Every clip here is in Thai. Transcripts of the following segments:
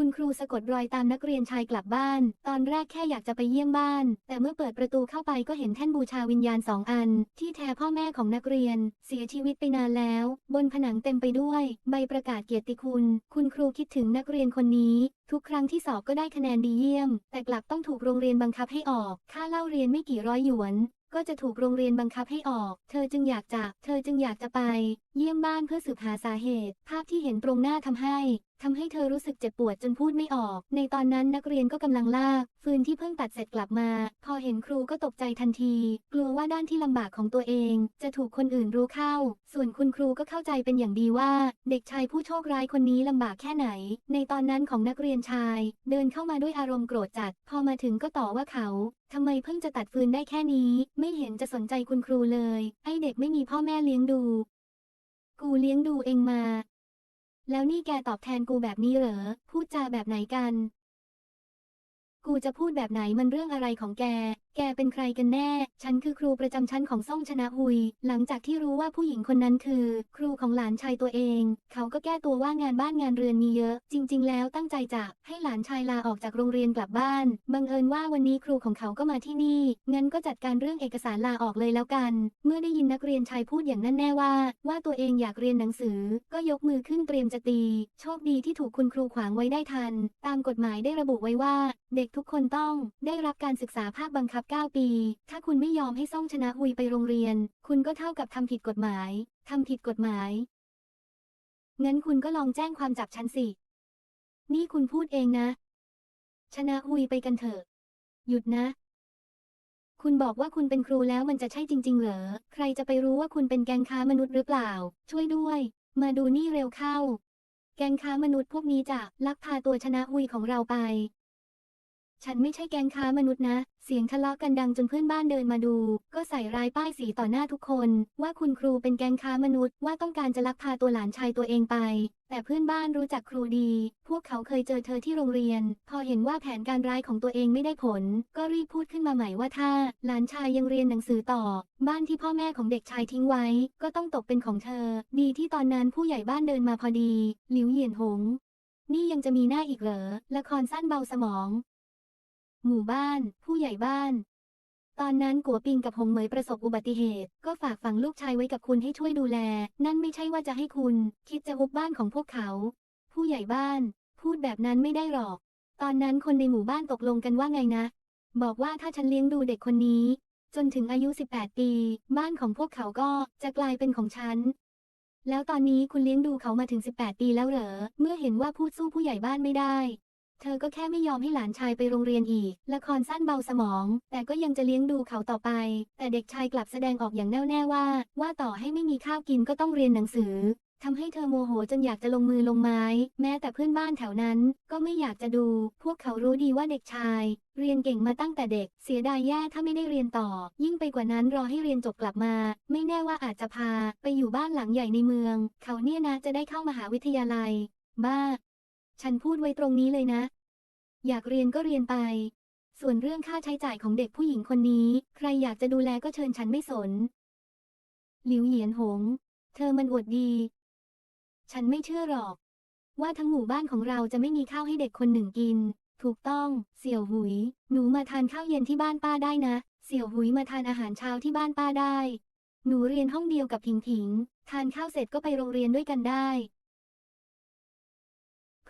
คุณครูสะกดรอยตามนักเรียนชายกลับบ้าน ตอนแรกแค่อยากจะไปเยี่ยมบ้าน แต่เมื่อเปิดประตูเข้าไปก็เห็นแท่นบูชาวิญญาณสองอัน ที่แท้พ่อแม่ของนักเรียน เสียชีวิตไปนานแล้ว บนผนังเต็มไปด้วย ใบประกาศเกียรติคุณ คุณครูคิดถึงนักเรียนคนนี้ ทุกครั้งที่สอบก็ได้คะแนนดีเยี่ยม แต่กลับต้องถูกโรงเรียนบังคับให้ออก ค่าเล่าเรียนไม่กี่ร้อยหยวนก็จะถูกโรงเรียนบังคับให้ออก เธอจึงอยากจะ เธอจึงอยากจะไป เยี่ยมบ้านเพื่อสืบหาสาเหตุ ภาพที่เห็นตรงหน้าทำให้ ทำให้เธอรู้สึกเจ็บปวดจนพูดไม่ออก ในตอนนั้นนักเรียนก็กำลังลาก ฟืนที่เพิ่งตัดเสร็จกลับมา พอเห็นครูก็ตกใจทันที กลัวว่าด้านที่ลำบากของตัวเอง จะถูกคนอื่นรู้เข้า ส่วนคุณครูก็เข้าใจเป็นอย่างดีว่า เด็กชายผู้โชคร้ายคนนี้ลำบากแค่ไหน ในตอนนั้นของนักเรียนชาย เดินเข้ามาด้วยอารมณ์โกรธจัด พอมาถึงก็ต่อว่าเขาทำไมเพิ่งจะตัดฟืนได้แค่นี้ ไม่เห็นจะสนใจคุณครูเลย ไอเด็กไม่มีพ่อแม่เลี้ยงดู กูเลี้ยงดูเองมา แล้วนี่แกตอบแทนกูแบบนี้เหรอ พูดจาแบบไหนกัน กูจะพูดแบบไหนมันเรื่องอะไรของแก แกเป็นใครกันแน่ ฉันคือครูประจำชั้นของซ่องชนะหุย หลังจากที่รู้ว่าผู้หญิงคนนั้นคือ ครูของหลานชายตัวเอง เขาก็แก้ตัวว่างานบ้านงานเรือนมีเยอะ จริง ๆ แล้วตั้งใจจะให้หลานชายลาออกจากโรงเรียนกลับบ้าน บังเอิญว่าวันนี้ครูของเขาก็มาที่นี่ งั้นก็จัดการเรื่องเอกสารลาออกเลยแล้วกัน เมื่อได้ยินนักเรียนชายพูดอย่างนั้นแน่ว่า ว่าตัวเองอยากเรียนหนังสือ ก็ยกมือขึ้นเตรียมจะตี โชคดีที่ถูกคุณครูขวางไว้ได้ทัน ตามกฎหมายได้ระบุไว้ว่า เด็กทุกคนต้องได้รับการศึกษาภาคบังคับ9 ปี ถ้าคุณไม่ยอมให้ซ่องชนะหุยไปโรงเรียน คุณก็เท่ากับทำผิดกฎหมาย ทำผิดกฎหมาย งั้นคุณก็ลองแจ้งความจับฉันสิ นี่คุณพูดเองนะ ชนะหุยไปกันเถอะ หยุดนะ คุณบอกว่าคุณเป็นครูแล้วมันจะใช่จริง ๆ เหรอ ใครจะไปรู้ว่าคุณเป็นแกงค้ามนุษย์หรือเปล่า ช่วยด้วย มาดูนี่เร็วเข้า แกงค้ามนุษย์พวกนี้จะลักพาตัวชนะหุยของเราไป ฉันไม่ใช่แกงค้ามนุษย์นะ เสียงทะเลาะกันดังจนเพื่อนบ้านเดินมาดู ก็ใส่ร้ายป้ายสีต่อหน้าทุกคน ว่าคุณครูเป็นแกงค้ามนุษย์ว่าต้องการจะลักพาตัวหลานชายตัวเองไป แต่เพื่อนบ้านรู้จักครูดี พวกเขาเคยเจอเธอที่โรงเรียน พอเห็นว่าแผนการร้ายของตัวเองไม่ได้ผล ก็รีบพูดขึ้นมาใหม่ว่าถ้า หลานชายยังเรียนหนังสือต่อ บ้านที่พ่อแม่ของเด็กชายทิ้งไว้ ก็ต้องตกเป็นของเธอ ดีที่ตอนนั้นผู้ใหญ่บ้านเดินมาพอดี หลิวเหยียนหงนี่ยังจะมีหน้าอีกเหรอ ละครสั้นเบาสมอง หมู่บ้าน ผู้ใหญ่บ้าน ตอนนั้นกัวปิงกับหงเหมยประสบอุบัติเหตุ ก็ฝากฝังลูกชายไว้กับคุณให้ช่วยดูแล นั่นไม่ใช่ว่าจะให้คุณ คิดจะอุบบ้านของพวกเขา ผู้ใหญ่บ้าน พูดแบบนั้นไม่ได้หรอก ตอนนั้นคนในหมู่บ้านตกลงกันว่าไงนะ บอกว่าถ้าฉันเลี้ยงดูเด็กคนนี้ จนถึงอายุ 18 ปี บ้านของพวกเขาก็จะกลายเป็นของฉันแล้วตอนนี้คุณเลี้ยงดูเขามาถึง 18 ปีแล้วเหรอ เมื่อเห็นว่าพูดสู้ผู้ใหญ่บ้านไม่ได้ เธอก็แค่ไม่ยอมให้หลานชายไปโรงเรียนอีก ละครสั้นเบาสมอง แต่ก็ยังจะเลี้ยงดูเขาต่อไป แต่เด็กชายกลับแสดงออกอย่างแน่วแน่ว่า ว่าต่อให้ไม่มีข้าวกินก็ต้องเรียนหนังสือทำให้เธอโมโหจนอยากจะลงมือลงไม้ แม้แต่เพื่อนบ้านแถวนั้น ก็ไม่อยากจะดู พวกเขารู้ดีว่าเด็กชาย เรียนเก่งมาตั้งแต่เด็ก เสียดายแย่ถ้าไม่ได้เรียนต่อ ยิ่งไปกว่านั้นรอให้เรียนจบกลับมา ไม่แน่ว่าอาจจะพา ไปอยู่บ้านหลังใหญ่ในเมือง เขาเนี่ยนะจะได้เข้ามหาวิทยาลัย บ้า ฉันพูดไว้ตรงนี้เลยนะ อยากเรียนก็เรียนไป ส่วนเรื่องค่าใช้จ่ายของเด็กผู้หญิงคนนี้ ใครอยากจะดูแลก็เชิญฉันไม่สน หลิวเหยียนหง เธอมันอวดดี ฉันไม่เชื่อหรอก ว่าทั้งหมู่บ้านของเราจะไม่มีข้าวให้เด็กคนหนึ่งกิน ถูกต้อง เสี่ยวหุย หนูมาทานข้าวเย็นที่บ้านป้าได้นะ เสี่ยวหุยมาทานอาหารเช้าที่บ้านป้าได้ หนูเรียนห้องเดียวกับผิงผิง ทานข้าวเสร็จก็ไปโรงเรียนด้วยกันได้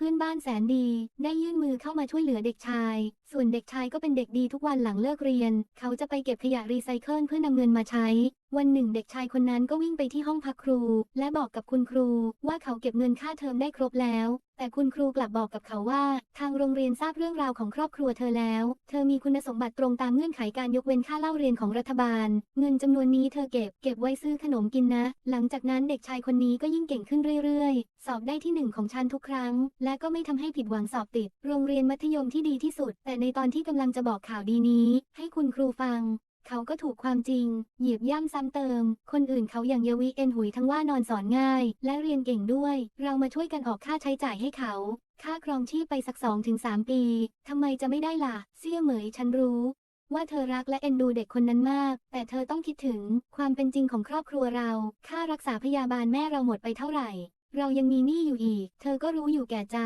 เพื่อนบ้านแสนดี ได้ยื่นมือเข้ามาช่วยเหลือเด็กชาย ส่วนเด็กชายก็เป็นเด็กดีทุกวันหลังเลิกเรียน เขาจะไปเก็บขยะรีไซเคิลเพื่อนำเงินมาใช้ วันหนึ่งเด็กชายคนนั้นก็วิ่งไปที่ห้องพักครู และบอกกับคุณครูว่าเขาเก็บเงินค่าเทอมได้ครบแล้ว แต่คุณครูกลับบอกกับเขาว่า ทางโรงเรียนทราบเรื่องราวของครอบครัวเธอแล้ว เธอมีคุณสมบัติตรงตามเงื่อนไขการยกเว้นค่าเล่าเรียนของรัฐบาล เงินจำนวนนี้เธอเก็บเก็บไว้ซื้อขนมกินนะ หลังจากนั้นเด็กชายคนนี้ก็ยิ่งเก่งขึ้นเรื่อยๆ สอบได้ที่หนึ่งของชั้นทุกครั้ง และก็ไม่ทำให้ผิดหวังสอบติด โรงเรียนมัธยมที่ดีที่สุดแต่ในตอนที่กำลังจะบอกข่าวดีนี้ ให้คุณครูฟัง เขาก็ถูกความจริง เหยียบย่ำซ้ำเติม คนอื่นเขาอย่างเยวิเอ็นหุยทั้งว่านอนสอนง่าย และเรียนเก่งด้วย เรามาช่วยกันออกค่าใช้จ่ายให้เขา ค่าครองชีพไปสักสองถึงสามปีทำไมจะไม่ได้ล่ะ เสี่ยเหมยฉันรู้ว่าเธอรักและเอ็นดูเด็กคนนั้นมาก แต่เธอต้องคิดถึงความเป็นจริงของครอบครัวเรา ค่ารักษาพยาบาลแม่เราหมดไปเท่าไหร่ เรายังมีหนี้อยู่อีก เธอก็รู้อยู่แก่ใจ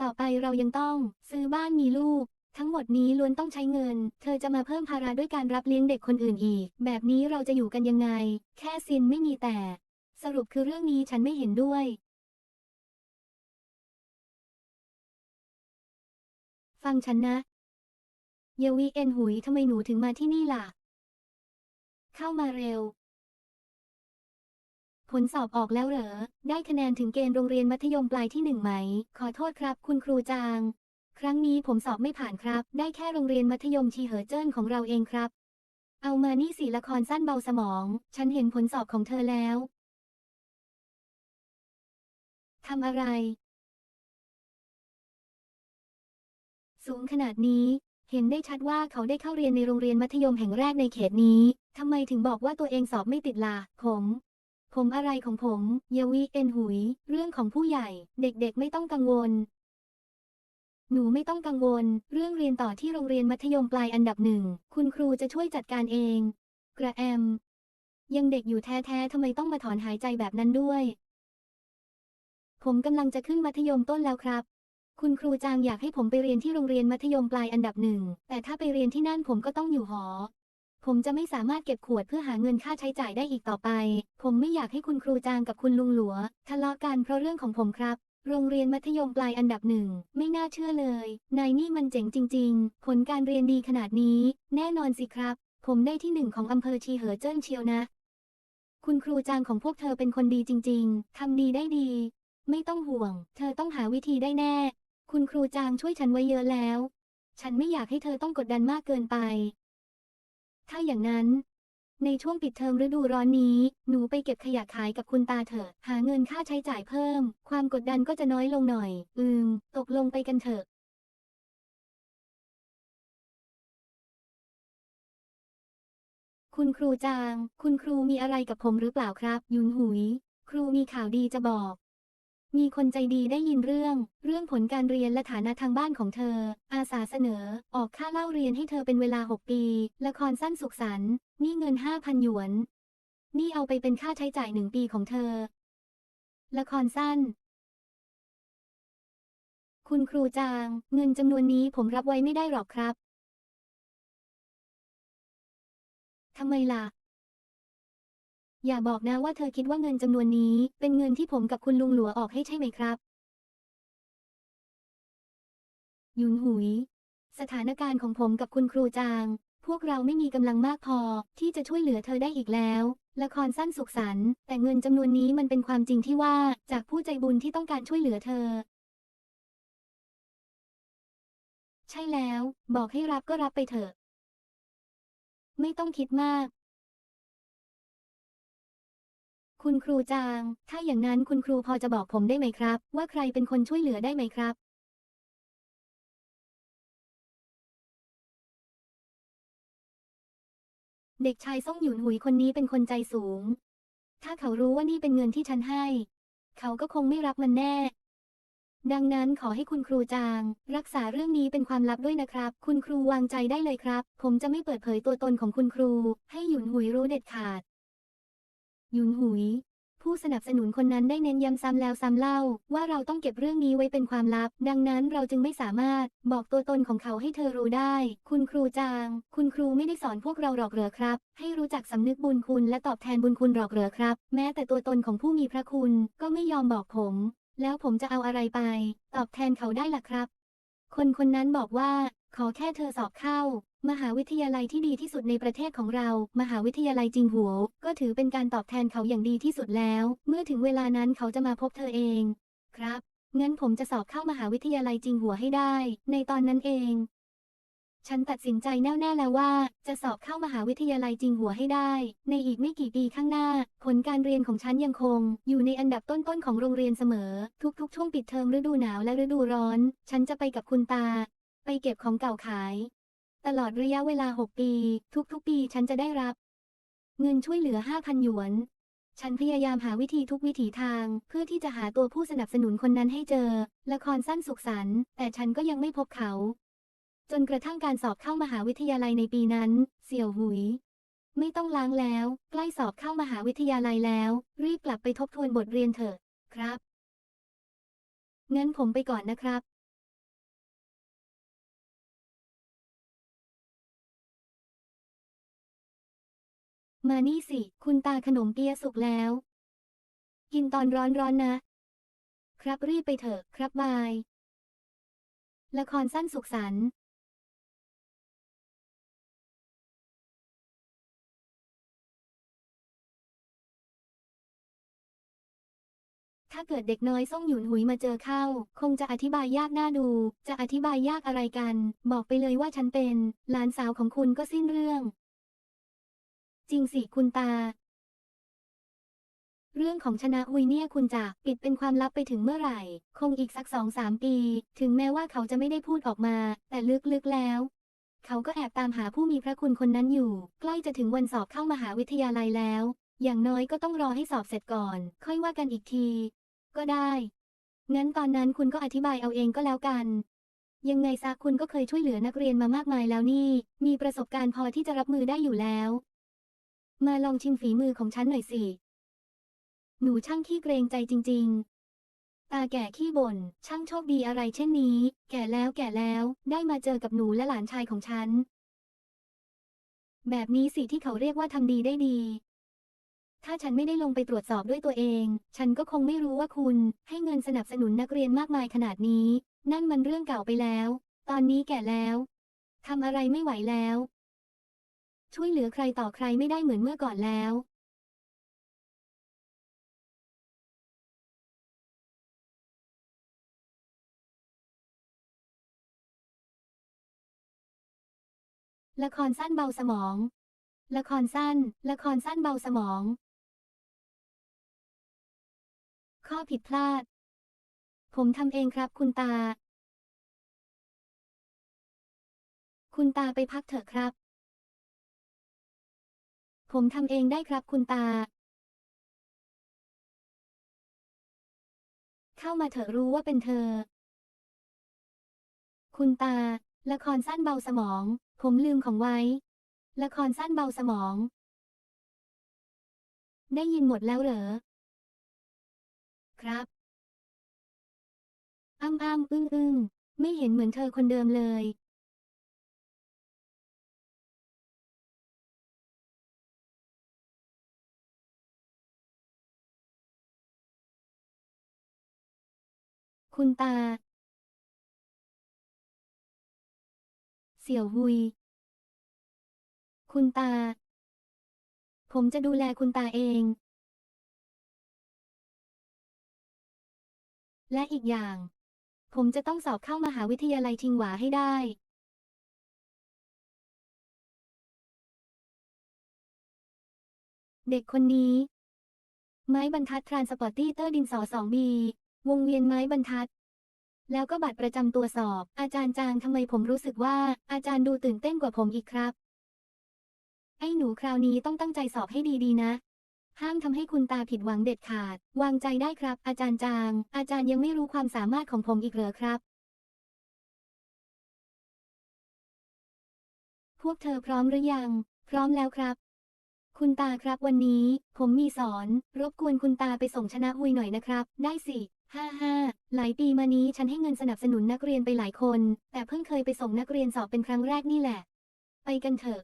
ต่อไปเรายังต้องซื้อบ้านมีลูก ทั้งหมดนี้ล้วนต้องใช้เงิน เธอจะมาเพิ่มภาระด้วยการรับเลี้ยงเด็กคนอื่นอีก แบบนี้เราจะอยู่กันยังไง แค่ซินไม่มีแต่ สรุปคือเรื่องนี้ฉันไม่เห็นด้วย ฟังฉันนะเยวีเอ็นหุยทำไมหนูถึงมาที่นี่ล่ะ เข้ามาเร็ว ผลสอบออกแล้วเหรอ ได้คะแนนถึงเกณฑ์โรงเรียนมัธยมปลายที่หนึ่งไหม ขอโทษครับ คุณครูจาง รั้งนี้ผมสอบไม่ผ่านครับ ได้แค่โรงเรียนมัธยมชีเหอเจิ้นของเราเองครับ เอามานี่สิละครสั้นเบาสมอง ฉันเห็นผลสอบของเธอแล้วทำอะไร สูงขนาดนี้ เห็นได้ชัดว่าเขาได้เข้าเรียนในโรงเรียนมัธยมแห่งแรกในเขตนี้ทำไมถึงบอกว่าตัวเองสอบไม่ติดล่ะผมผมอะไรของผม เยวีเอ็นหุย เรื่องของผู้ใหญ่ เด็กๆไม่ต้องกังวล หนูไม่ต้องกังวล เรื่องเรียนต่อที่โรงเรียนมัธยมปลายอันดับหนึ่ง คุณครูจะช่วยจัดการเอง กระแอม ยังเด็กอยู่แท้ๆทำไมต้องมาถอนหายใจแบบนั้นด้วย ผมกำลังจะขึ้นมัธยมต้นแล้วครับ คุณครูจางอยากให้ผมไปเรียนที่โรงเรียนมัธยมปลายอันดับหนึ่ง แต่ถ้าไปเรียนที่นั่นผมก็ต้องอยู่หอ ผมจะไม่สามารถเก็บขวดเพื่อหาเงินค่าใช้จ่ายได้อีกต่อไป ผมไม่อยากให้คุณครูจางกับคุณลุงหลัว ทะเลาะกันเพราะเรื่องของผมครับ โรงเรียนมัธยมปลายอันดับหนึ่ง ไม่น่าเชื่อเลย นายนี่มันเจ๋งจริง ๆ ผลการเรียนดีขนาดนี้ แน่นอนสิครับ ผมได้ที่หนึ่งของอำเภอชีเหอเจิ้นเชียวนะ คุณครูจางของพวกเธอเป็นคนดีจริง ๆ ทำดีได้ดี ไม่ต้องห่วง เธอต้องหาวิธีได้แน่ คุณครูจางช่วยฉันไว้เยอะแล้ว ฉันไม่อยากให้เธอต้องกดดันมากเกินไป ถ้าอย่างนั้น ในช่วงปิดเทอมฤดูร้อนนี้ หนูไปเก็บขยะขายกับคุณตาเถอะ หาเงินค่าใช้จ่ายเพิ่ม ความกดดันก็จะน้อยลงหน่อย อืม ตกลงไปกันเถอะคุณครูจาง คุณครูมีอะไรกับผมหรือเปล่าครับ ยุนหุย ครูมีข่าวดีจะบอก มีคนใจดีได้ยินเรื่อง เรื่องผลการเรียนและฐานะทางบ้านของเธอ อาสาเสนอ ออกค่าเล่าเรียนให้เธอเป็นเวลา 6 ปี ละครสั้นสุขสันต์นี่เงิน 5,000 หยวน นี่เอาไปเป็นค่าใช้จ่ายหนึ่งปีของเธอ ละครสั้น คุณครูจาง เงินจำนวนนี้ผมรับไว้ไม่ได้หรอกครับทำไมล่ะ อย่าบอกนะว่าเธอคิดว่าเงินจำนวนนี้ เป็นเงินที่ผมกับคุณลุงหลัวออกให้ใช่ไหมครับยุนหุย สถานการณ์ของผมกับคุณครูจาง พวกเราไม่มีกำลังมากพอ ที่จะช่วยเหลือเธอได้อีกแล้ว ละครสั้นสุขสันต์แต่เงินจำนวนนี้มันเป็นความจริงที่ว่าจากผู้ใจบุญที่ต้องการช่วยเหลือเธอ ใช่แล้ว บอกให้รับก็รับไปเถอะ ไม่ต้องคิดมาก คุณครูจาง ถ้าอย่างนั้นคุณครูพอจะบอกผมได้ไหมครับ ว่าใครเป็นคนช่วยเหลือได้ไหมครับ เด็กชายซ่งหยุนหุยคนนี้เป็นคนใจสูง ถ้าเขารู้ว่านี่เป็นเงินที่ฉันให้ เขาก็คงไม่รับมันแน่ ดังนั้นขอให้คุณครูจาง รักษาเรื่องนี้เป็นความลับด้วยนะครับ คุณครูวางใจได้เลยครับ ผมจะไม่เปิดเผยตัวตนของคุณครู ให้หยุนหุยรู้เด็ดขาด ยุนหุย ผู้สนับสนุนคนนั้นได้เน้นย้ำซ้ำแล้วซ้ำเล่า ว่าเราต้องเก็บเรื่องนี้ไว้เป็นความลับ ดังนั้นเราจึงไม่สามารถบอกตัวตนของเขาให้เธอรู้ได้ คุณครูจาง คุณครูไม่ได้สอนพวกเราหรอกเหรอครับ ให้รู้จักสำนึกบุญคุณและตอบแทนบุญคุณหรอกเหรอครับ แม้แต่ตัวตนของผู้มีพระคุณ ก็ไม่ยอมบอกผม แล้วผมจะเอาอะไรไป ตอบแทนเขาได้ล่ะครับ คนคนนั้นบอกว่า ขอแค่เธอสอบเข้า มหาวิทยาลัยที่ดีที่สุดในประเทศของเรา มหาวิทยาลัยจิงหัว ก็ถือเป็นการตอบแทนเขาอย่างดีที่สุดแล้ว เมื่อถึงเวลานั้นเขาจะมาพบเธอเอง ครับ งั้นผมจะสอบเข้ามหาวิทยาลัยจิงหัวให้ได้ ในตอนนั้นเอง ฉันตัดสินใจแน่วแน่แล้วว่า จะสอบเข้ามหาวิทยาลัยจิงหัวให้ได้ ในอีกไม่กี่ปีข้างหน้า ผลการเรียนของฉันยังคง อยู่ในอันดับต้นๆของโรงเรียนเสมอ ทุกๆ ช่วงปิดเทอมฤดูหนาวและฤดูร้อน ฉันจะไปกับคุณตา ไปเก็บของเก่าขาย ตลอดระยะเวลา 6 ปี ทุกๆ ปีฉันจะได้รับ เงินช่วยเหลือ 5,000 หยวน ฉันพยายามหาวิธีทุกวิถีทาง เพื่อที่จะหาตัวผู้สนับสนุนคนนั้นให้เจอ ละครสั้นสุขสันต์แต่ฉันก็ยังไม่พบเขา จนกระทั่งการสอบเข้ามหาวิทยาลัยในปีนั้น เสี่ยวหุย ไม่ต้องล้างแล้ว ใกล้สอบเข้ามหาวิทยาลัยแล้ว รีบกลับไปทบทวนบทเรียนเถอะ ครับงั้นผมไปก่อนนะครับ มานี่สิ คุณตาขนมเปียะสุกแล้ว กินตอนร้อนๆนะ ครับรีบไปเถอะครับบาย ละครสั้นสุขสันต์ถ้าเกิดเด็กน้อยส่งหยุนหุยมาเจอเข้า คงจะอธิบายยากน่าดู จะอธิบายยากอะไรกัน บอกไปเลยว่าฉันเป็น หลานสาวของคุณก็สิ้นเรื่อง จริงสิคุณตา เรื่องของชนะหุยเนี่ยคุณจะปิดเป็นความลับไปถึงเมื่อไหร่ คงอีกสักสองสามปี ถึงแม้ว่าเขาจะไม่ได้พูดออกมา แต่ลึกๆแล้ว เขาก็แอบตามหาผู้มีพระคุณคนนั้นอยู่ ใกล้จะถึงวันสอบเข้ามหาวิทยาลัยแล้ว อย่างน้อยก็ต้องรอให้สอบเสร็จก่อน ค่อยว่ากันอีกที ก็ได้ งั้นตอนนั้นคุณก็อธิบายเอาเองก็แล้วกันยังไงซะคุณก็เคยช่วยเหลือนักเรียนมามากมายแล้วนี่ มีประสบการณ์พอที่จะรับมือได้อยู่แล้ว มาลองชิมฝีมือของฉันหน่อยสิ หนูช่างขี้เกรงใจจริง ๆ ตาแก่ขี้บ่น ช่างโชคดีอะไรเช่นนี้ แก่แล้วแก่แล้ว ได้มาเจอกับหนูและหลานชายของฉัน แบบนี้สิที่เขาเรียกว่าทำดีได้ดี ถ้าฉันไม่ได้ลงไปตรวจสอบด้วยตัวเอง ฉันก็คงไม่รู้ว่าคุณ ให้เงินสนับสนุนนักเรียนมากมายขนาดนี้ นั่นมันเรื่องเก่าไปแล้ว ตอนนี้แก่แล้วทำอะไรไม่ไหวแล้ว ช่วยเหลือใครต่อใครไม่ได้เหมือนเมื่อก่อนแล้วละครสั้นเบาสมอง ละครสั้น ละครสั้นเบาสมอง ข้อผิดพลาด ผมทำเองครับคุณตา คุณตาไปพักเถอะครับ ผมทำเองได้ครับคุณตา เข้ามาเถอะรู้ว่าเป็นเธอ คุณตา ละครสั้นเบาสมอง ผมลืมของไว้ ละครสั้นเบาสมอง ได้ยินหมดแล้วเหรอ ครับอ้ำอ้ำอึ้งอึ้งไม่เห็นเหมือนเธอคนเดิมเลย คุณตา เสี่ยวหุย คุณตา ผมจะดูแลคุณตาเอง และอีกอย่าง ผมจะต้องสอบเข้ามหาวิทยาลัยชิงหวาให้ได้ เด็กคนนี้ ไม้บรรทัดทรานสปอร์ตี้เตอร์ดินสอสองบี วงเวียนไม้บรรทัด แล้วก็บัตรประจำตัวสอบ อาจารย์จางทำไมผมรู้สึกว่า อาจารย์ดูตื่นเต้นกว่าผมอีกครับ ไอ้หนูคราวนี้ต้องตั้งใจสอบให้ดีๆนะ ห้ามทำให้คุณตาผิดหวังเด็ดขาด วางใจได้ครับ อาจารย์จาง อาจารย์ยังไม่รู้ความสามารถของผมอีกเหรอครับ พวกเธอพร้อมหรือยัง พร้อมแล้วครับคุณตาครับวันนี้ ผมมีสอน รบกวนคุณตาไปส่งชนะหุยหน่อยนะครับ ได้สิ ห้าห้าหลายปีมานี้ฉันให้เงินสนับสนุนนักเรียนไปหลายคน แต่เพิ่งเคยไปส่งนักเรียนสอบเป็นครั้งแรกนี่แหละ ไปกันเถอะ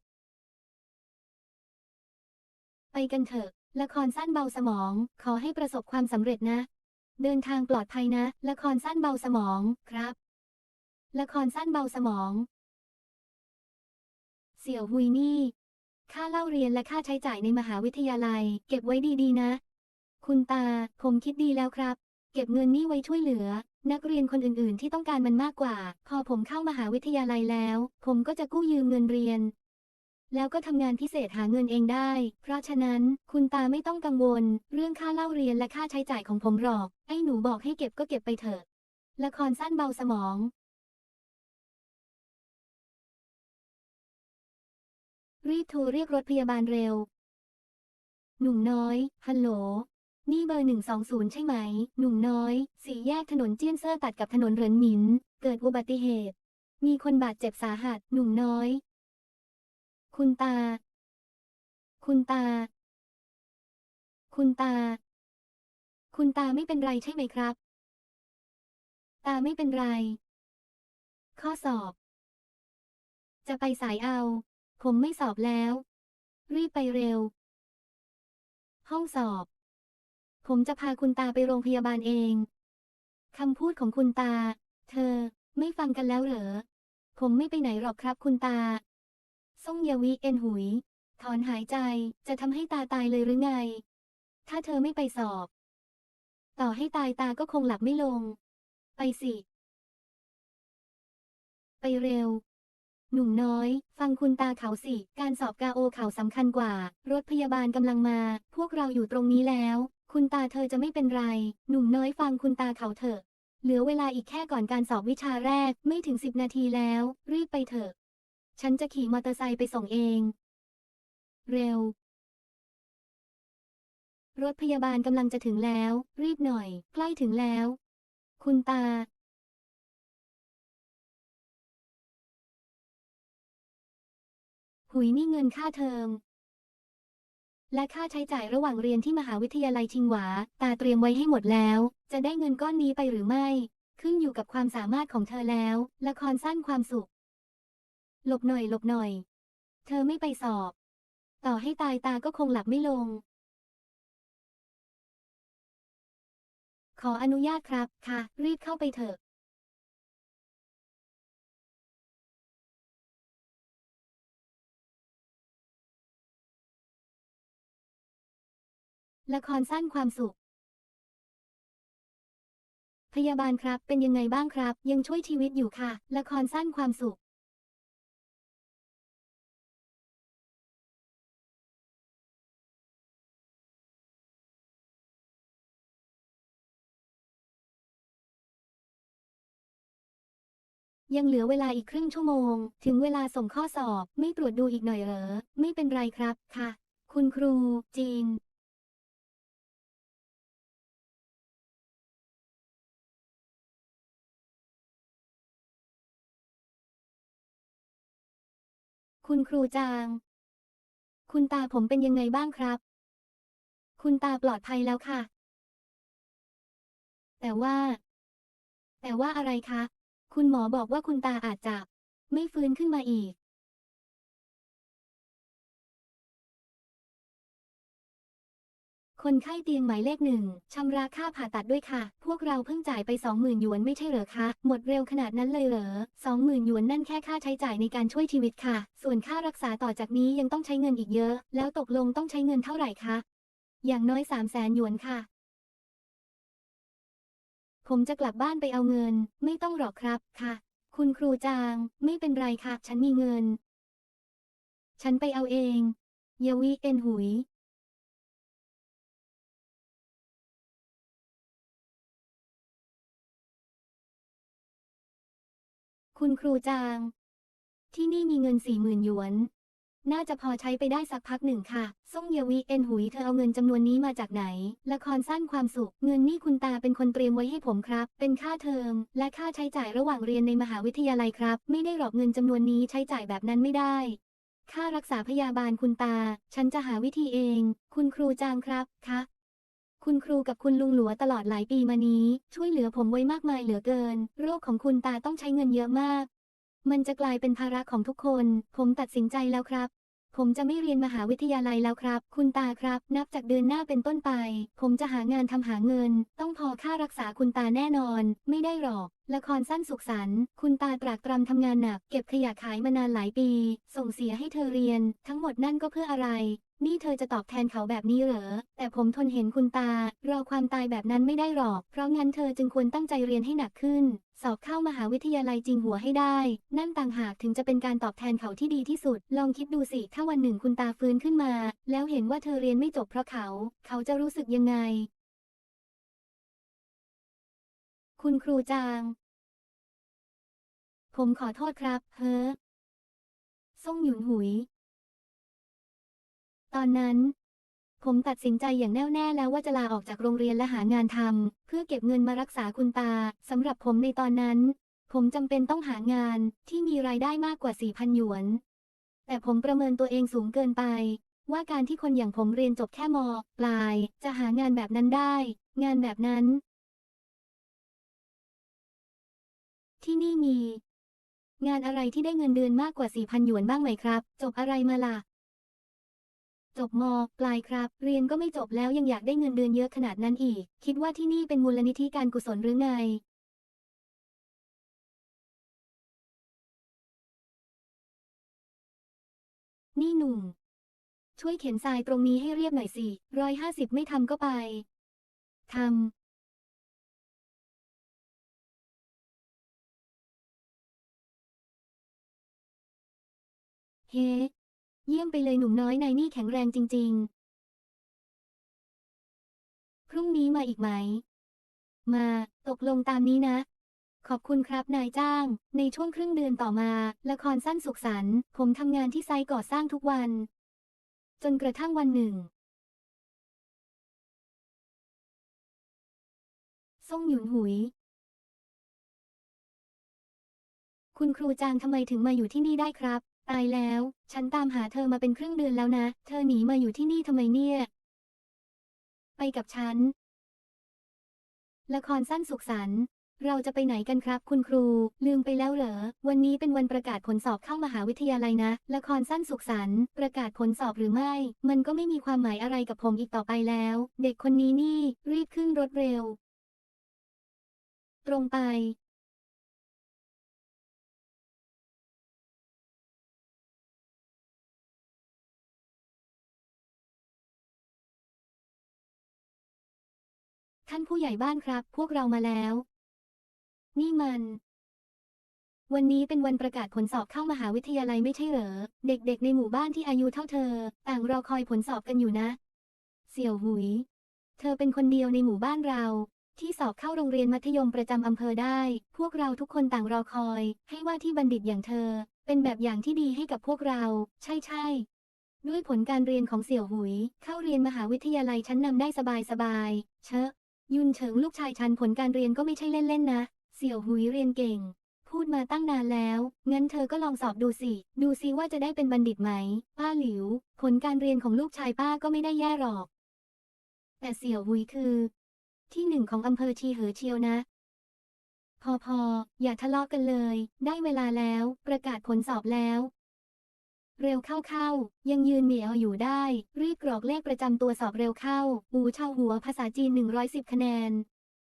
ไปกันเถอะ ละครสั้นเบาสมอง ขอให้ประสบความสำเร็จนะ เดินทางปลอดภัยนะ ละครสั้นเบาสมองครับ ละครสั้นเบาสมอง เสี่ยวหุยนี่ ค่าเล่าเรียนและค่าใช้จ่ายในมหาวิทยาลัย เก็บไว้ดีๆนะ คุณตา ผมคิดดีแล้วครับ เก็บเงินนี่ไว้ช่วยเหลือ นักเรียนคนอื่นๆ ที่ต้องการมันมากกว่า พอผมเข้ามหาวิทยาลัยแล้ว ผมก็จะกู้ยืมเงินเรียน แล้วก็ทำงานพิเศษหาเงินเองได้ เพราะฉะนั้นคุณตาไม่ต้องกังวล เรื่องค่าเล่าเรียนและค่าใช้จ่ายของผมหรอก ไอ้หนูบอกให้เก็บก็เก็บไปเถอะ ละครสั้นเบาสมองรีบโทรเรียกรถพยาบาลเร็ว หนุ่มน้อย ฮัลโหล นี่เบอร์หนึ่งสองศูนย์ใช่ไหม หนุ่มน้อย สี่แยกถนนเจี้ยนเซอร์ตัดกับถนนเรินหมิน เกิดอุบัติเหตุ มีคนบาดเจ็บสาหัส หนุ่มน้อย คุณตา คุณตา คุณตา คุณตาไม่เป็นไรใช่ไหมครับ ตาไม่เป็นไร ข้อสอบ จะไปสายเอา ผมไม่สอบแล้ว รีบไปเร็ว ห้องสอบ ผมจะพาคุณตาไปโรงพยาบาลเอง คำพูดของคุณตา เธอ ไม่ฟังกันแล้วเหรอ ผมไม่ไปไหนหรอกครับคุณตาซ่งเยาวิเอ็นหุย ถอนหายใจ จะทำให้ตาตายเลยหรือไง ถ้าเธอไม่ไปสอบ ต่อให้ตายตาก็คงหลับไม่ลง ไปสิ ไปเร็ว หนุ่มน้อย ฟังคุณตาเขาสิ การสอบกาโอเขาสำคัญกว่า รถพยาบาลกำลังมา พวกเราอยู่ตรงนี้แล้ว คุณตาเธอจะไม่เป็นไร หนุ่มน้อยฟังคุณตาเขาเถอะ เหลือเวลาอีกแค่ก่อนการสอบวิชาแรกไม่ถึงสิบนาทีแล้ว รีบไปเถอะ ฉันจะขี่มอเตอร์ไซค์ไปส่งเอง เร็ว รถพยาบาลกำลังจะถึงแล้ว รีบหน่อย ใกล้ถึงแล้ว คุณตาหุยนี่เงินค่าเทอม และค่าใช้จ่ายระหว่างเรียนที่มหาวิทยาลัยชิงหวา ตาเตรียมไว้ให้หมดแล้ว จะได้เงินก้อนนี้ไปหรือไม่ ขึ้นอยู่กับความสามารถของเธอแล้ว ละครสั้นความสุข หลบหน่อยหลบหน่อย เธอไม่ไปสอบ ต่อให้ตายตาก็คงหลับไม่ลง ขออนุญาตครับค่ะ รีบเข้าไปเถอะ ละครสั้นความสุข พยาบาลครับ เป็นยังไงบ้างครับ ยังช่วยชีวิตอยู่ค่ะ ละครสั้นความสุข ยังเหลือเวลาอีกครึ่งชั่วโมง ถึงเวลาส่งข้อสอบ ไม่ตรวจดูอีกหน่อยเหรอ ไม่เป็นไรครับ ค่ะ คุณครู จีน คุณครูจาง คุณตาผมเป็นยังไงบ้างครับ คุณตาปลอดภัยแล้วค่ะ แต่ว่า แต่ว่าอะไรคะ คุณหมอบอกว่าคุณตาอาจจะ ไม่ฟื้นขึ้นมาอีก คนไข้เตียงหมายเลขหนึ่งชำระค่าผ่าตัดด้วยค่ะ พวกเราเพิ่งจ่ายไปสองหมื่นหยวนไม่ใช่เหรอคะ หมดเร็วขนาดนั้นเลยเหรอสองหมื่นหยวนนั่นแค่ค่าใช้จ่ายในการช่วยชีวิตค่ะ ส่วนค่ารักษาต่อจากนี้ยังต้องใช้เงินอีกเยอะ แล้วตกลงต้องใช้เงินเท่าไหร่คะ อย่างน้อยสามแสนหยวนค่ะ ผมจะกลับบ้านไปเอาเงิน ไม่ต้องหรอกครับค่ะ คุณครูจาง ไม่เป็นไรค่ะ ฉันมีเงิน ฉันไปเอาเอง เยวิเอ็นหุย คุณครูจาง ที่นี่มีเงินสี่หมื่นหยวน น่าจะพอใช้ไปได้สักพักหนึ่งค่ะซ่งเยวิเอ็นหุยเธอเอาเงินจำนวนนี้มาจากไหน ละครสั้นความสุข เงินนี่คุณตาเป็นคนเตรียมไว้ให้ผมครับ เป็นค่าเทอม และค่าใช้จ่ายระหว่างเรียนในมหาวิทยาลัยครับ ไม่ได้หรอกเงินจำนวนนี้ใช้จ่ายแบบนั้นไม่ได้ค่ารักษาพยาบาลคุณตา ฉันจะหาวิธีเอง คุณครูจางครับ คะ คุณครูกับคุณลุงหลัวตลอดหลายปีมานี้ ช่วยเหลือผมไว้มากมายเหลือเกิน โรคของคุณตาต้องใช้เงินเยอะมาก มันจะกลายเป็นภาระของทุกคน ผมตัดสินใจแล้วครับ ผมจะไม่เรียนมหาวิทยาลัยแล้วครับ คุณตาครับ นับจากเดือนหน้าเป็นต้นไป ผมจะหางานทำหาเงิน ต้องพอค่ารักษาคุณตาแน่นอน ไม่ได้หรอก ละครสั้นสุขสันต์คุณตาตรากตรำทำงานหนัก เก็บขยะขายมานานหลายปี ส่งเสียให้เธอเรียน ทั้งหมดนั่นก็เพื่ออะไร นี่เธอจะตอบแทนเขาแบบนี้เหรอ แต่ผมทนเห็นคุณตา รอความตายแบบนั้นไม่ได้หรอก เพราะงั้นเธอจึงควรตั้งใจเรียนให้หนักขึ้น สอบเข้ามหาวิทยาลัยจริงหัวให้ได้ นั่นต่างหากถึงจะเป็นการตอบแทนเขาที่ดีที่สุด ลองคิดดูสิ ถ้าวันหนึ่งคุณตาฟื้นขึ้นมา แล้วเห็นว่าเธอเรียนไม่จบเพราะเขา เขาจะรู้สึกยังไง คุณครูจาง ผมขอโทษครับ เฮ้อซ่งหยุนหุย ตอนนั้น ผมตัดสินใจอย่างแน่วแน่แล้วว่าจะลาออกจากโรงเรียนและหางานทำเพื่อเก็บเงินมารักษาคุณตาสำหรับผมในตอนนั้น ผมจำเป็นต้องหางานที่มีรายได้มากกว่า 4,000 หยวน แต่ผมประเมินตัวเองสูงเกินไป ว่าการที่คนอย่างผมเรียนจบแค่มปลาย จะหางานแบบนั้นได้ งานแบบนั้น ที่นี่มีงานอะไรที่ได้เงินเดือนมากกว่า 4,000 หยวนบ้างไหมครับ จบอะไรมาล่ะ จบม ปลายครับ เรียนก็ไม่จบแล้วยังอยากได้เงินเดือนเยอะขนาดนั้นอีก คิดว่าที่นี่เป็นมูลนิธิการกุศลหรือไงนี่หนุ่ม ช่วยเข็นทรายตรงนี้ให้เรียบหน่อยสิร้อยห้าสิบไม่ทำก็ไป ทำ เฮ้ เยี่ยมไปเลยหนุ่มน้อยนายนี่แข็งแรงจริง ๆ พรุ่งนี้มาอีกไหม มาตกลงตามนี้นะ ขอบคุณครับนายจ้าง ในช่วงครึ่งเดือนต่อมา ละครสั้นสุขสันต์ผมทำงานที่ไซต์ก่อสร้างทุกวัน จนกระทั่งวันหนึ่งส่งหยุนหุย คุณครูจางทำไมถึงมาอยู่ที่นี่ได้ครับ ตายแล้ว ฉันตามหาเธอมาเป็นครึ่งเดือนแล้วนะ เธอหนีมาอยู่ที่นี่ทำไมเนี่ย ไปกับฉัน ละครสั้นสุขสันต์เราจะไปไหนกันครับคุณครู ลืมไปแล้วเหรอ วันนี้เป็นวันประกาศผลสอบเข้ามหาวิทยาลัยนะ ละครสั้นสุขสันต์ประกาศผลสอบหรือไม่ มันก็ไม่มีความหมายอะไรกับผมอีกต่อไปแล้ว เด็กคนนี้นี่ รีบขึ้นรถเร็ว ตรงไป ท่านผู้ใหญ่บ้านครับ พวกเรามาแล้ว นี่มัน วันนี้เป็นวันประกาศผลสอบเข้ามหาวิทยาลัยไม่ใช่เหรอ เด็กๆในหมู่บ้านที่อายุเท่าเธอ ต่างรอคอยผลสอบกันอยู่นะ เสี่ยวหุย เธอเป็นคนเดียวในหมู่บ้านเรา ที่สอบเข้าโรงเรียนมัธยมประจำอำเภอได้ พวกเราทุกคนต่างรอคอย ให้ว่าที่บัณฑิตอย่างเธอ เป็นแบบอย่างที่ดีให้กับพวกเรา ใช่ใช่ๆด้วยผลการเรียนของเสี่ยวหุย เข้าเรียนมหาวิทยาลัยชั้นนำได้สบายๆ เชอะ ยุนเฉิงลูกชายฉันผลการเรียนก็ไม่ใช่เล่นๆนะ เสี่ยวหุยเรียนเก่ง พูดมาตั้งนานแล้ว งั้นเธอก็ลองสอบดูสิ ดูสิว่าจะได้เป็นบัณฑิตไหม ป้าหลิว ผลการเรียนของลูกชายป้าก็ไม่ได้แย่หรอก แต่เสี่ยวหุยคือ ที่หนึ่งของอำเภอชีเหอเชียวนะ พอพออย่าทะเลาะกันเลย ได้เวลาแล้ว ประกาศผลสอบแล้ว เร็วเข้าเข้า ยังยืนเหมียวอยู่ได้ รีบกรอกเลขประจำตัวสอบเร็วเข้า อูเช่าหัวภาษาจีน 110 คะแนน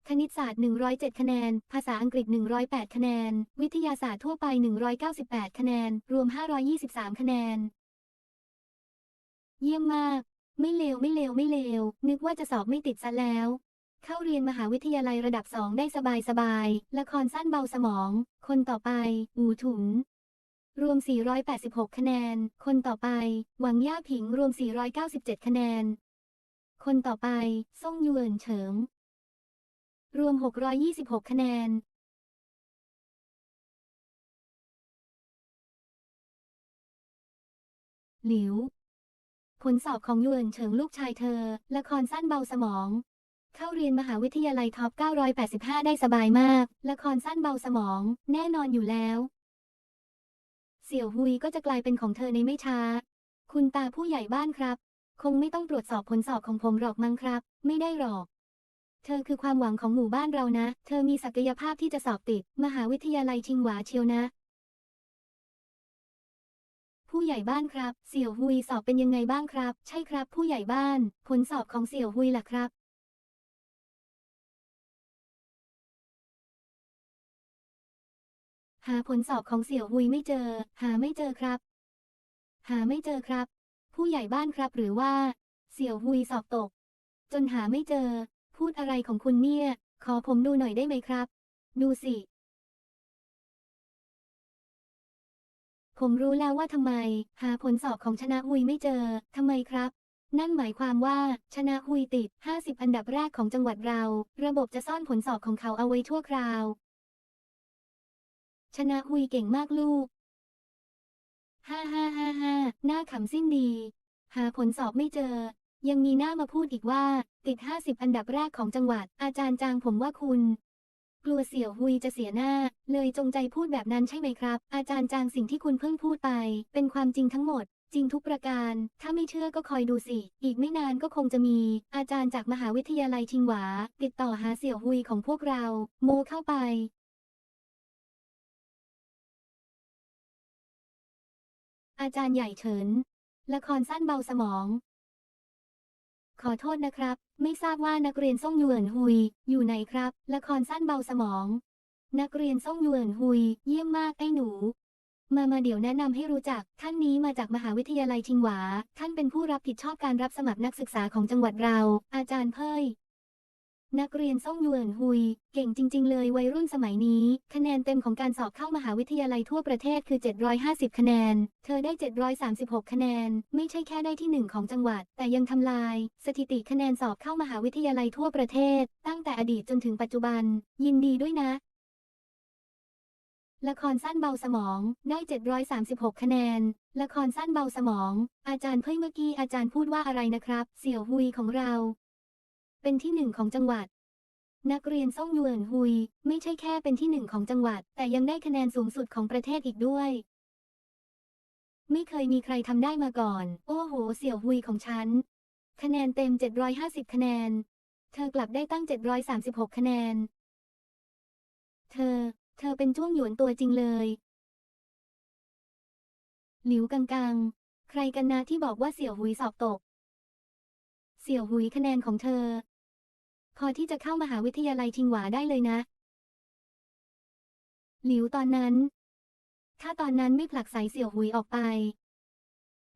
คณิตศาสตร์ 107 คะแนน ภาษาอังกฤษ 108 คะแนน วิทยาศาสตร์ทั่วไป 198 คะแนน รวม 523 คะแนน เยี่ยมมาก ไม่เลวไม่เลวไม่เลว นึกว่าจะสอบไม่ติดซะแล้ว เข้าเรียนมหาวิทยาลัยระดับสองได้สบายสบายๆละครสั้นเบาสมอง คนต่อไป อูถุน รวม 486 คะแนน คนต่อไป หวังย่าผิง รวม 497 คะแนน คนต่อไป ซ่งยวนเฉิง รวม 626 คะแนน หลิว ผลสอบของยวนเฉิงลูกชายเธอ ละครสั้นเบาสมอง เข้าเรียนมหาวิทยาลัยท็อป 985 ได้สบายมาก ละครสั้นเบาสมอง แน่นอนอยู่แล้ว เสี่ยวฮุยก็จะกลายเป็นของเธอในไม่ช้า คุณตาผู้ใหญ่บ้านครับ คงไม่ต้องตรวจสอบผลสอบของผมหรอกมั้งครับ ไม่ได้หรอก เธอคือความหวังของหมู่บ้านเรานะ เธอมีศักยภาพที่จะสอบติด มหาวิทยาลัยชิงหวาเชียวนะ ผู้ใหญ่บ้านครับ เสี่ยวฮุยสอบเป็นยังไงบ้างครับ ใช่ครับ ผู้ใหญ่บ้าน ผลสอบของเสี่ยวฮุยล่ะครับ หาผลสอบของเสี่ยวฮุยไม่เจอ หาไม่เจอครับ หาไม่เจอครับ ผู้ใหญ่บ้านครับหรือว่า เสี่ยวฮุยสอบตก จนหาไม่เจอ พูดอะไรของคุณเนี่ย ขอผมดูหน่อยได้ไหมครับ ดูสิ ผมรู้แล้วว่าทำไม หาผลสอบของชนะฮุยไม่เจอทำไมครับนั่นหมายความว่าชนะฮุยติด 50 อันดับแรกของจังหวัดเรา ระบบจะซ่อนผลสอบของเขาเอาไว้ชั่วคราว ชนะฮุยเก่งมากลูก ฮ่าฮ่าฮ่าฮ่าหน้าขำสิ้นดี หาผลสอบไม่เจอ ยังมีหน้ามาพูดอีกว่า ติด 50 อันดับแรกของจังหวัด อาจารย์จางผมว่าคุณ กลัวเสี่ยวฮุยจะเสียหน้า เลยจงใจพูดแบบนั้นใช่ไหมครับ อาจารย์จางสิ่งที่คุณเพิ่งพูดไป เป็นความจริงทั้งหมด จริงทุกประการ ถ้าไม่เชื่อก็คอยดูสิ อีกไม่นานก็คงจะมี อาจารย์จากมหาวิทยาลัยชิงหวา ติดต่อหาเสี่ยวฮุยของพวกเรา โมเข้าไป อาจารย์ใหญ่เฉิน ละครสั้นเบาสมอง ขอโทษนะครับ ไม่ทราบว่านักเรียนซ่งยวนฮุย อยู่ไหนครับ ละครสั้นเบาสมอง นักเรียนซ่งยวนฮุย เยี่ยมมากไอ้หนู มามาเดี๋ยวแนะนำให้รู้จัก ท่านนี้มาจากมหาวิทยาลัยชิงหวา ท่านเป็นผู้รับผิดชอบการรับสมัครนักศึกษาของจังหวัดเรา อาจารย์เพ่ย นักเรียนซ่องยวนฮุย เก่งจริง ๆ เลยวัยรุ่นสมัยนี้ คะแนนเต็มของการสอบเข้ามหาวิทยาลัยทั่วประเทศคือ 750 คะแนน เธอได้ 736 คะแนน ไม่ใช่แค่ได้ที่หนึ่งของจังหวัด แต่ยังทำลาย สถิติคะแนนสอบเข้ามหาวิทยาลัยทั่วประเทศ ตั้งแต่อดีตจนถึงปัจจุบัน ยินดีด้วยนะละครสั้นเบาสมองได้ 736 คะแนน ละครสั้นเบาสมอง อาจารย์เพ่ยเมื่อกี้อาจารย์พูดว่าอะไรนะครับ เสี่ยวฮุยของเรา เป็นที่หนึ่งของจังหวัด นักเรียนซ่งหยวนฮุย ไม่ใช่แค่เป็นที่หนึ่งของจังหวัด แต่ยังได้คะแนนสูงสุดของประเทศอีกด้วย ไม่เคยมีใครทำได้มาก่อน โอ้โห เสี่ยวฮุยของฉัน คะแนนเต็ม 750 คะแนน เธอกลับได้ตั้ง 736 คะแนน เธอ เธอเป็นจ้วงหยวนตัวจริงเลยหลิวกังกัง ใครกันนะที่บอกว่าเสี่ยวหุยสอบตก สี่ยวหุยคะแนนของเธอ พอที่จะเข้ามหาวิทยาลัยชิงหวาได้เลยนะ หลิวตอนนั้น ถ้าตอนนั้นไม่ผลักใสเสี่ยวหุยออกไป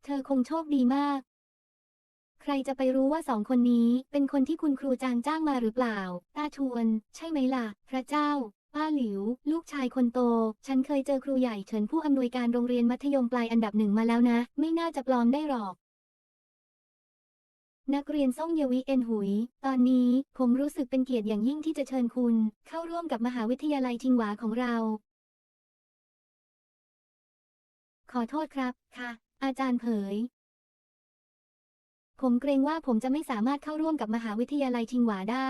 เธอคงโชคดีมาก ใครจะไปรู้ว่าสองคนนี้เป็นคนที่คุณครูจางจ้างมาหรือเปล่า ตาชวน ใช่ไหมล่ะ พระเจ้า ป้าหลิว ลูกชายคนโต ฉันเคยเจอครูใหญ่เฉินผู้อำนวยการโรงเรียนมัธยมปลายอันดับหนึ่งมาแล้วนะ ไม่น่าจะปลอมได้หรอก นักเรียนซ่งเยวิเอ็นหุย ตอนนี้ผมรู้สึกเป็นเกียรติอย่างยิ่งที่จะเชิญคุณ เข้าร่วมกับมหาวิทยาลัยชิงหวาของเรา ขอโทษครับ ค่ะ อาจารย์เผย ผมเกรงว่าผมจะไม่สามารถเข้าร่วมกับมหาวิทยาลัยชิงหวาได้